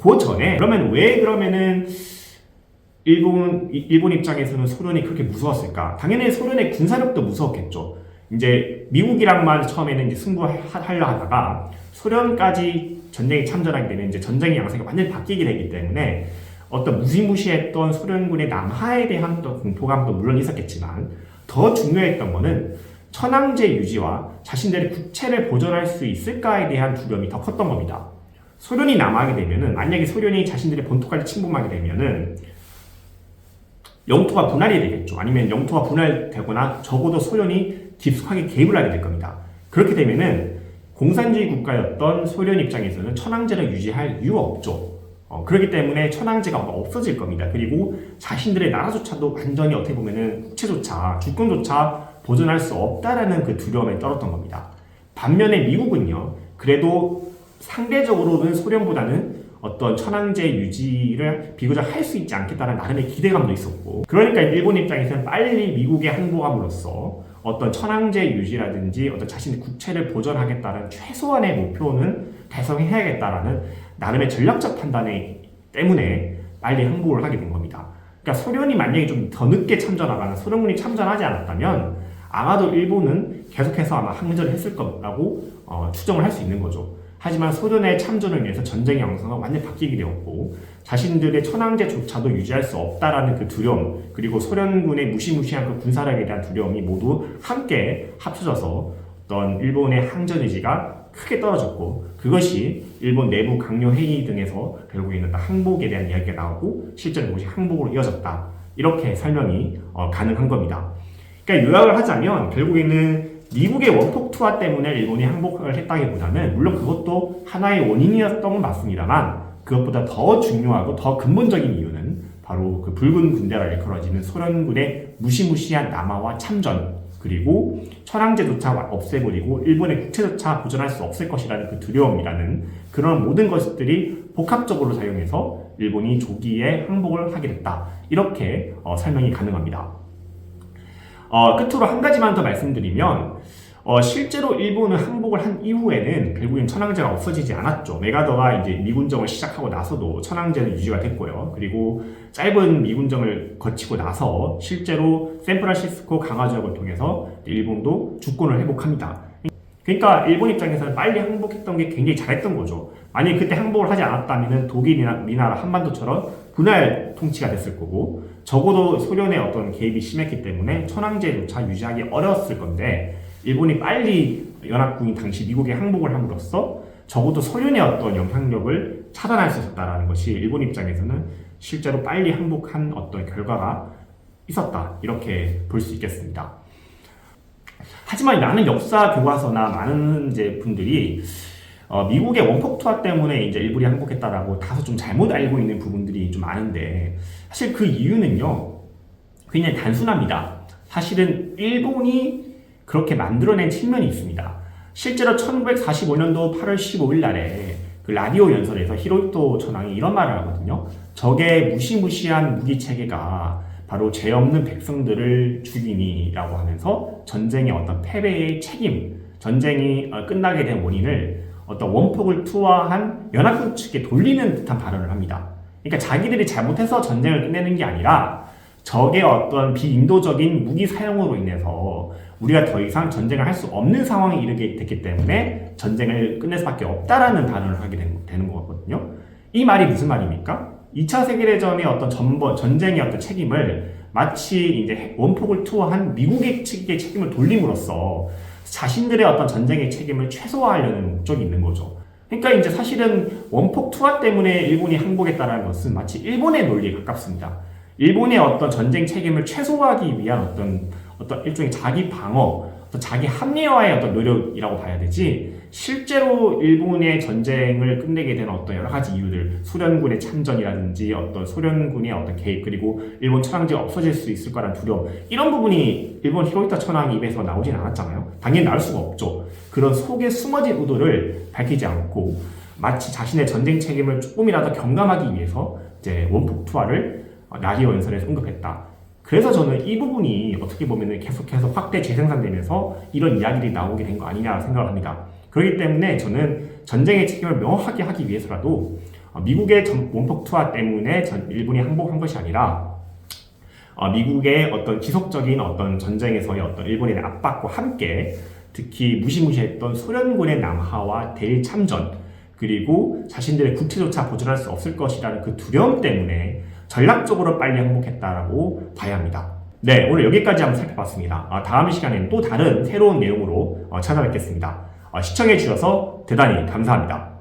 그 전에 그러면 왜 그러면은 일본 이- 일본 입장에서는 소련이 그렇게 무서웠을까? 당연히 소련의 군사력도 무서웠겠죠. 이제 미국이랑만 처음에는 이제 승부하려 하다가 소련까지 전쟁에 참전하게 되면 이제 전쟁의 양상이 완전히 바뀌게 되기 때문에 어떤 무시무시했던 소련군의 남하에 대한 또 공포감도 물론 있었겠지만 더 중요했던 거는 천황제 유지와 자신들의 국채를 보존할 수 있을까에 대한 두려움이 더 컸던 겁니다. 소련이 남하게 되면은 만약에 소련이 자신들의 본토까지 침범하게 되면은 영토가 분할이 되겠죠. 아니면 영토가 분할되거나 적어도 소련이 깊숙하게 개입을 하게 될 겁니다. 그렇게 되면은 공산주의 국가였던 소련 입장에서는 천황제를 유지할 이유가 없죠. 어, 그렇기 때문에 천황제가 없어질 겁니다. 그리고 자신들의 나라조차도 완전히 어떻게 보면은 국채조차 주권조차 보존할 수 없다라는 그 두려움에 떨었던 겁니다. 반면에 미국은요, 그래도 상대적으로는 소련보다는 어떤 천황제 유지를 비교적 할 수 있지 않겠다는 나름의 기대감도 있었고, 그러니까 일본 입장에서는 빨리 미국에 항복함으로써 어떤 천황제 유지라든지 어떤 자신의 국채를 보존하겠다는 최소한의 목표는 달성해야겠다라는 나름의 전략적 판단에 때문에 빨리 항복을 하게 된 겁니다. 그러니까 소련이 만약에 좀 더 늦게 참전하거나 소련군이 참전하지 않았다면 아마도 일본은 계속해서 아마 항전을 했을 거라고 어, 추정을 할 수 있는 거죠. 하지만 소련의 참전을 위해서 전쟁의 양상은 완전히 바뀌게 되었고 자신들의 천황제조차도 유지할 수 없다라는 그 두려움 그리고 소련군의 무시무시한 그 군사력에 대한 두려움이 모두 함께 합쳐져서 어떤 일본의 항전 의지가 크게 떨어졌고 그것이 일본 내부 강요 회의 등에서 결국에는 항복에 대한 이야기가 나오고 실제로 그것이 항복으로 이어졌다 이렇게 설명이 어, 가능한 겁니다. 그러니까 요약을 하자면 결국에는 미국의 원폭 투하 때문에 일본이 항복을 했다기보다는 물론 그것도 하나의 원인이었던 건 맞습니다만 그것보다 더 중요하고 더 근본적인 이유는 바로 그 붉은 군대가 일컬어지는 소련군의 무시무시한 남하와 참전 그리고 천황제조차 없애버리고 일본의 국채조차 보존할 수 없을 것이라는 그 두려움이라는 그런 모든 것들이 복합적으로 작용해서 일본이 조기에 항복을 하게 됐다 이렇게 어, 설명이 가능합니다. 어, 끝으로 한 가지만 더 말씀드리면 어, 실제로 일본은 항복을 한 이후에는 결국엔 천황제가 없어지지 않았죠. 메가더가 이제 미군정을 시작하고 나서도 천황제는 유지가 됐고요. 그리고 짧은 미군정을 거치고 나서 실제로 샌프란시스코 강화 지역을 통해서 일본도 주권을 회복합니다. 그러니까 일본 입장에서는 빨리 항복했던 게 굉장히 잘했던 거죠. 만약 그때 항복을 하지 않았다면 독일이나 미나라 한반도처럼 분할 통치가 됐을 거고 적어도 소련의 어떤 개입이 심했기 때문에 천황제조차 유지하기 어려웠을 건데 일본이 빨리 연합군이 당시 미국에 항복을 함으로써 적어도 소련의 어떤 영향력을 차단할 수 있었다라는 것이 일본 입장에서는 실제로 빨리 항복한 어떤 결과가 있었다 이렇게 볼 수 있겠습니다. 하지만 나는 역사 교과서나 많은 이제 분들이 어, 미국의 원폭 투하 때문에 이제 일본이 항복했다라고 다소 좀 잘못 알고 있는 부분들이 좀 많은데 사실 그 이유는요 굉장히 단순합니다. 사실은 일본이 그렇게 만들어낸 측면이 있습니다. 실제로 1945년도 8월 15일 날에 그 라디오 연설에서 히로히토 천황이 이런 말을 하거든요. 적의 무시무시한 무기 체계가 바로 죄 없는 백성들을 죽이니라고 하면서 전쟁의 어떤 패배의 책임, 전쟁이 어, 끝나게 된 원인을 어떤 원폭을 투하한 연합군 측에 돌리는 듯한 발언을 합니다. 그러니까 자기들이 잘못해서 전쟁을 끝내는 게 아니라 적의 어떤 비인도적인 무기 사용으로 인해서 우리가 더 이상 전쟁을 할 수 없는 상황에 이르게 됐기 때문에 전쟁을 끝낼 수밖에 없다라는 발언을 하게 된- 되는 거거든요. 이 말이 무슨 말입니까? 2차 세계대전의 어떤 전번, 전쟁의 어떤 책임을 마치 이제 원폭을 투하한 미국의 측의 책임을 돌림으로써 자신들의 어떤 전쟁의 책임을 최소화하려는 목적이 있는 거죠. 그러니까 이제 사실은 원폭 투하 때문에 일본이 항복했다는 것은 마치 일본의 논리에 가깝습니다. 일본의 어떤 전쟁 책임을 최소화하기 위한 어떤 어떤 일종의 자기 방어, 자기 합리화의 어떤 노력이라고 봐야 되지. 실제로 일본의 전쟁을 끝내게 된 어떤 여러 가지 이유들, 소련군의 참전이라든지 어떤 소련군의 어떤 개입 그리고 일본 천황제가 없어질 수 있을 거라는 두려움 이런 부분이 일본 히로히토 천황 입에서 나오진 않았잖아요. 당연히 나올 수가 없죠. 그런 속에 숨어진 의도를 밝히지 않고 마치 자신의 전쟁 책임을 조금이라도 경감하기 위해서 이제 원폭 투하를 라디오 연설에서 언급했다. 그래서 저는 이 부분이 어떻게 보면 계속해서 확대 재생산되면서 이런 이야기들이 나오게 된 거 아니냐 생각을 합니다. 그렇기 때문에 저는 전쟁의 책임을 명확하게 하기 위해서라도 어, 미국의 전- 원폭 투하 때문에 전 일본이 항복한 것이 아니라 어, 미국의 어떤 지속적인 어떤 전쟁에서의 어떤 일본의 압박과 함께 특히 무시무시했던 소련군의 남하와 대참전 그리고 자신들의 국채조차 보존할 수 없을 것이라는 그 두려움 때문에 전략적으로 빨리 항복했다라고 봐야 합니다. 네, 오늘 여기까지 한번 살펴봤습니다. 아, 다음 시간에는 또 다른 새로운 내용으로 어, 찾아뵙겠습니다. 어, 시청해 주셔서 대단히 감사합니다.